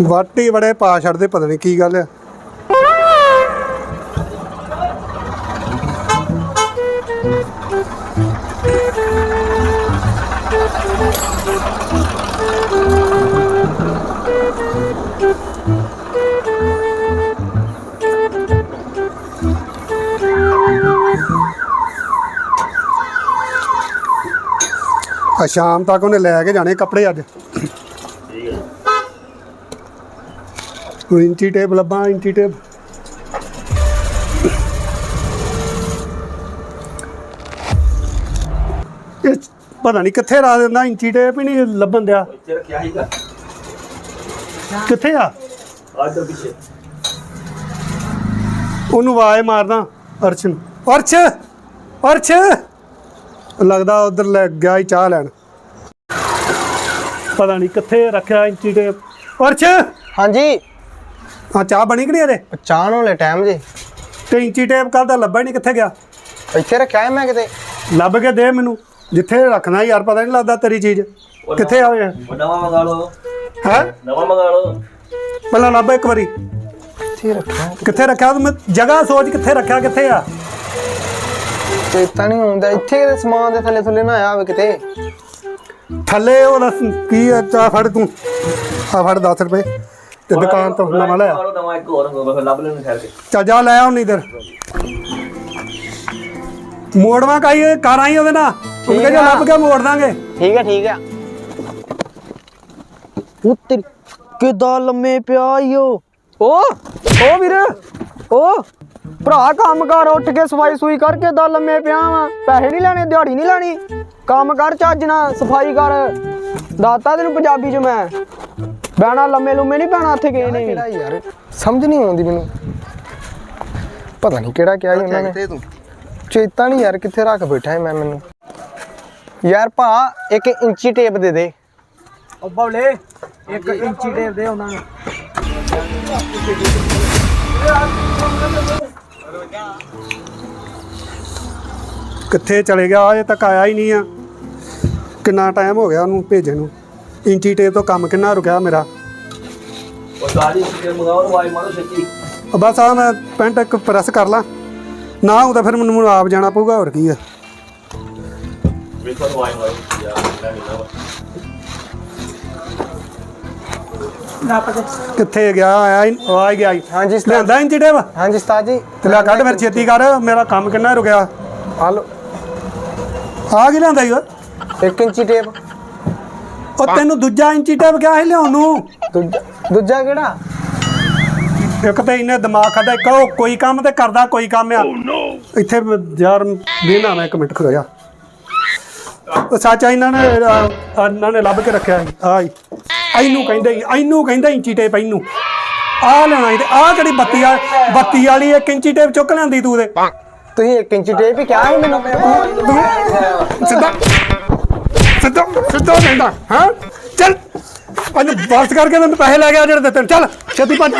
ਵਾਟੀ ਬੜੇ ਪਾ ਛੱਡਦੇ, ਪਤਾ ਨਹੀਂ ਕੀ ਗੱਲ ਆ ਸ਼ਾਮ ਤੱਕ ਉਹਨੇ ਲੈ ਕੇ ਜਾਣੇ ਕੱਪੜੇ ਅੱਜ। ਕੋਈ ਇੰਚੀ ਟੇਪ ਲੱਭਾਂ ਇੰਚੀ ਟੇਪ? ਇਹ ਪਤਾ ਨਹੀਂ ਕਿੱਥੇ ਰਾ ਦਿੰਦਾ ਇੰਚੀ ਟੇਪ ਹੀ ਨਹੀਂ ਲੱਭਣ ਦਿਆ। ਇੱਥੇ ਰੱਖਿਆ ਸੀਗਾ। ਕਿੱਥੇ ਆ? ਅੱਜ ਤੋਂ ਪਿੱਛੇ। ਉਹਨੂੰ ਆਵਾਜ਼ ਮਾਰਦਾ ਅਰਸ਼ਨ। ਅਰਸ਼ ਅਰਸ਼! ਲੱਗਦਾ ਉਧਰ ਲੈ ਗਿਆ ਹੀ ਚਾਹ ਲੈਣ। ਪਤਾ ਨਹੀਂ ਕਿੱਥੇ ਰੱਖਿਆ ਇੰਚੀ ਟੇਪ। ਅਰਸ਼! ਹਾਂਜੀ। ਹਾਂ ਚਾਹ ਬਣੀ ਕਿ ਨਹੀਂ ਅਜੇ ਚਾਹਣ ਵਾਲੇ ਟਾਈਮ ਜੀ। ਤੇ ਇੰਚੀ ਟੇਪ ਕੱਲ ਦਾ ਲੱਭਾ ਹੀ ਨਹੀਂ ਕਿੱਥੇ ਗਿਆ? ਇੱਥੇ ਰੱਖਿਆ ਹੈ ਮੈਂ ਕਿਤੇ। ਲੱਭ ਕੇ ਦੇ ਮੈਨੂੰ। ਜਿੱਥੇ ਰੱਖਣਾ ਯਾਰ ਪਤਾ ਨਹੀਂ ਲੱਗਦਾ ਤੇਰੀ ਚੀਜ਼। ਕਿੱਥੇ ਆਵੇ ਉਹ ਨਵਾਂ ਮੰਗਾ ਲਓ। ਹੈ? ਨਵਾਂ ਮੰਗਾ ਲਓ। ਪਹਿਲਾਂ ਲੱਭ ਇੱਕ ਵਾਰੀ। ਇੱਥੇ ਰੱਖਿਆ? ਕਿੱਥੇ ਰੱਖਿਆ? ਤੂੰ ਮੈਂ ਜਗ੍ਹਾ ਸੋਚ ਕਿੱਥੇ ਰੱਖਿਆ ਕਿੱਥੇ ਆ? ਚੇਤਾ ਨਹੀਂ ਆਉਂਦਾ ਇੱਥੇ ਕਿਤੇ ਸਮਾਨ ਦੇ ਥੱਲੇ ਥੱਲੇ ਨਾ ਆਇਆ ਹੋਵੇ ਕਿਤੇ। ਥੱਲੇ ਉਹ ਕੀ ਆ? ਚਾਹ ਫੜ ਤੂੰ। ਆ ਫੜ 10 ਰੁਪਏ। ਤੇ ਦੁਕਾਨ ਤੋਂ ਨਵਾਂ ਲਿਆ ਲਓ ਨਵਾਂ ਇੱਕ ਹੋਰ ਹੋਊਗਾ ਫਿਰ ਲੱਭ ਲੈਣ ਠਹਿਰ ਕੇ। ਚੱਲ ਜਾ ਲੈ ਆਉਂ ਇਧਰ। ਮੋੜਵਾ ਕਾਈ ਕਰ ਆਈ ਉਹਦੇ ਨਾਲ ਉਹਨੇ ਜੇ ਲੱਭ ਕੇ ਮੋੜ ਦਾਂਗੇ। ਠੀਕ ਹੈ ਠੀਕ ਹੈ ਉੱਤਰ ਕਿਦਾਂ ਲੰਮੇ ਪਿਆ ਈਓ ਓ? ਓ ਵੀਰ ਓ ਭਰਾ ਕੰਮ ਕਰ ਉੱਠ ਕੇ ਸਫ਼ਾਈ ਸੂਈ ਕਰਕੇ ਦਾ ਲੰਮੇ ਪਿਆ ਵਾ? ਪੈਸੇ ਨਹੀਂ ਲੈਣੇ ਦਿਹਾੜੀ ਨਹੀਂ ਲੈਣੀ। ਕੰਮ ਕਰ ਚੱਜ ਨਾਲ ਸਫ਼ਾਈ ਕਰ। ਦਾਤਾ ਤੈਨੂੰ ਪੰਜਾਬੀ ਚ ਮੈਂ। ਬਹਿਣਾ ਲੰਮੇ ਲੁੰਮੇ ਨਹੀਂ ਪੈਣਾ ਉੱਥੇ ਗਏ ਨੇ ਕਿਹੜਾ ਯਾਰ? ਸਮਝ ਨਹੀਂ ਆਉਂਦੀ ਮੈਨੂੰ। ਪਤਾ ਨਹੀਂ ਕਿਹੜਾ ਕਿਹਾ ਉਹਨਾਂ ਨੇ। ਚੇਤਾ ਨਹੀਂ ਯਾਰ ਕਿੱਥੇ ਰੱਖ ਬੈਠਾ ਹੈ ਮੈਂ ਮੈਨੂੰ। ਯਾਰ ਭਾ ਇੱਕ ਇੰਚੀ ਟੇਪ ਦੇ ਦੇ। ਉਹ ਬਵਲੇ ਇੱਕ ਇੰਚੀ ਟੇਪ ਦੇ ਉਹਨਾਂ ਨੂੰ। ਕਿੱਥੇ ਚਲੇ ਗਿਆ? ਅਜੇ ਤੱਕ ਆਇਆ ਹੀ ਨਹੀਂ ਆ। ਕਿੰਨਾ ਟਾਈਮ ਹੋ ਗਿਆ ਉਹਨੂੰ ਭੇਜੇ ਨੂੰ? ਇੰਚੀ ਟੇਪ ਤੋਂ ਕੰਮ ਕਿੰਨਾ ਰੁਕਿਆ ਮੇਰਾ? ਉਹ ਛੇਤੀ। ਬਸ ਆ ਮੈਂ ਪੈਂਟ ਇੱਕ ਪ੍ਰੈਸ ਕਰ ਲਾਂ। ਨਾ ਹੁੰਦਾ ਫਿਰ ਮੈਨੂੰ ਆਪ ਜਾਣਾ ਪਊਗਾ ਹੋਰ ਕੀ ਆ। ਵੇਖੋ ਮਾਰੋ। ਯਾਰ ਕਿੱਥੇ ਗਿਆ ਆਇਆ ਹੀ ਉਹ ਆ ਹੀ ਗਿਆ ਹਾਂਜੀ ਉਸਤਾਦ। ਲਿਆਂਦਾ ਇੰਚੀ ਟੇਪ? ਹਾਂਜੀ ਉਸਤਾਦ ਜੀ। ਤੇ ਲੈ ਕੱਢ ਫਿਰ ਛੇਤੀ ਕਰ ਮੇਰਾ ਕੰਮ ਕਿੰਨਾ ਰੁਕਿਆ? ਆ ਲਓ ਆ ਕੀ ਲਿਆਂਦਾ ਈ ਓਏ ਇੱਕ ਇੰਚੀ ਟੇਪ। ਉਹ ਤੈਨੂੰ ਦੂਜਾ ਇੰਚੀ ਟੇਪ ਕਿਹਾ ਸੀ ਲਿਆਉਣ ਨੂੰ। ਦੂਜਾ ਦੂਜਾ ਕਿਹੜਾ? ਇੱਕ ਤੇ ਇਹਨੇ ਦਿਮਾਗ ਖਾਦਾ ਇੱਕ ਉਹ ਕੋਈ ਕੰਮ ਤੇ ਕਰਦਾ ਕੋਈ ਕੰਮ ਆ। ਇੱਥੇ ਮ- ਯਾਰ ਵੇਨਾ ਮੈਂ ਇੱਕ ਮਿੰਟ ਖੜੋਇਆ। ਉਹ ਸੱਚ ਆ ਇਹਨਾਂ ਨੇ ਇਹਨਾਂ ਨੇ ਲੱਭ ਕੇ ਰੱਖਿਆ ਸੀ। ਆ ਇਹਨੂੰ ਕਹਿੰਦੇ ਇਹਨੂੰ ਕਹਿੰਦਾ ਇੰਚੀ ਟੇਪ ਇਹਨੂੰ। ਆ ਲੈਣਾ ਤੇ ਆ ਕਿਹੜੀ ਬੱਤੀ ਆ ਬੱਤੀ ਵਾਲੀ ਇੱਕ ਇੰਚੀ ਟੇਪ ਚੁੱਕ ਲਿਆਂਦੀ ਤੂੰ ਦੇ ਤੁਸੀਂ ਇੱਕ ਇੰਚੀ ਟੇਪ ਹੀ ਕਿਹਾ ਸੀ ਮੈਨੂੰ। ਸਿੱਧਾ ਸਿੱਧਾ ਸਿੱਧਾ ਰਹਿੰਦਾ ਹਾਂ? ਚੱਲ ਅੱਜ ਬਰਸ ਕਰਕੇ ਮੈਨੂੰ ਪੈਸੇ ਲੈ ਗਿਆ ਜਿਹੜੇ ਦਿੱਤੇ ਚੱਲ, ਛੇਤੀ ਭੱਜ